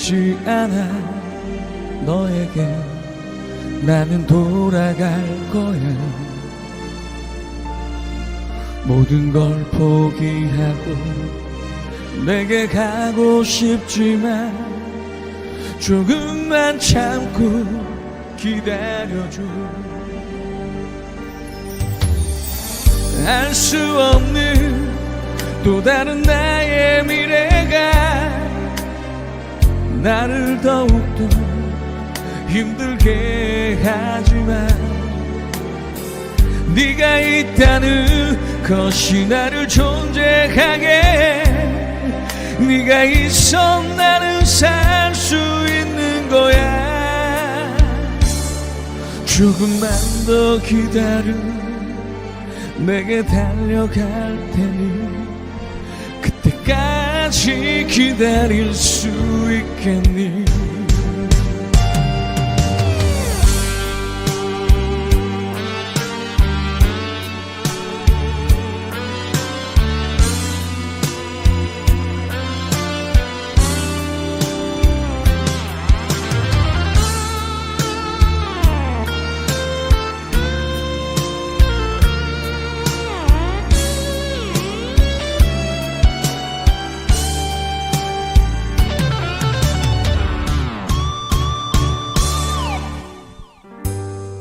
지지 않아 너에게 나는 돌아갈 거야. 모든 걸 포기하고 내게 가고 싶지만 조금만 참고 기다려줘. 알 수 없는 또 다른 나의 미래가 나를 더욱더 힘들게 하지만 네가 있다는 것이 나를 존재하게 네가 있어 나는 살 수 있는 거야. 조금만 더 기다려. 내게 달려갈 테니 그때까지 기다릴 수 있겠니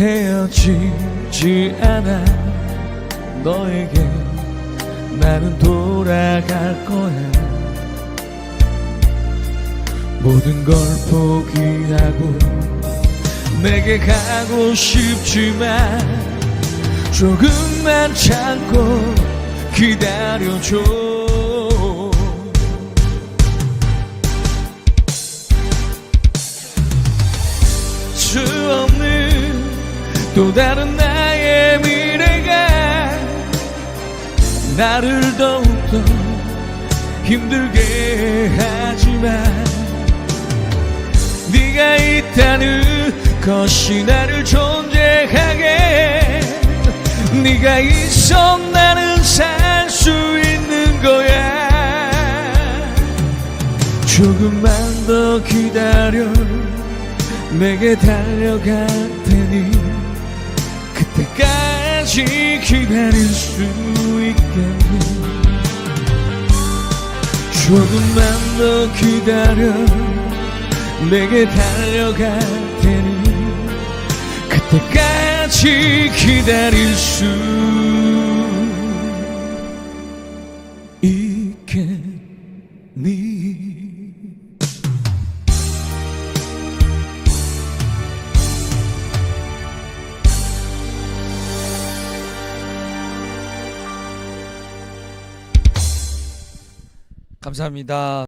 헤어지지 않아. 너에게 나는 돌아갈 거야. 모든 걸 포기하고 내게 가고 싶지만 조금만 참고 기다려줘 또 다른 나의 미래가 나를 더욱더 힘들게 하지만 네가 있다는 것이 나를 존재하게 네가 있어 나는 살 수 있는 거야. 조금만 더 기다려 내게 달려갈 테니 그때까지 기다릴 수 있겠니 조금만 더 기다려 내게 달려갈 테니 그때까지 기다릴 수 있겠니 감사합니다.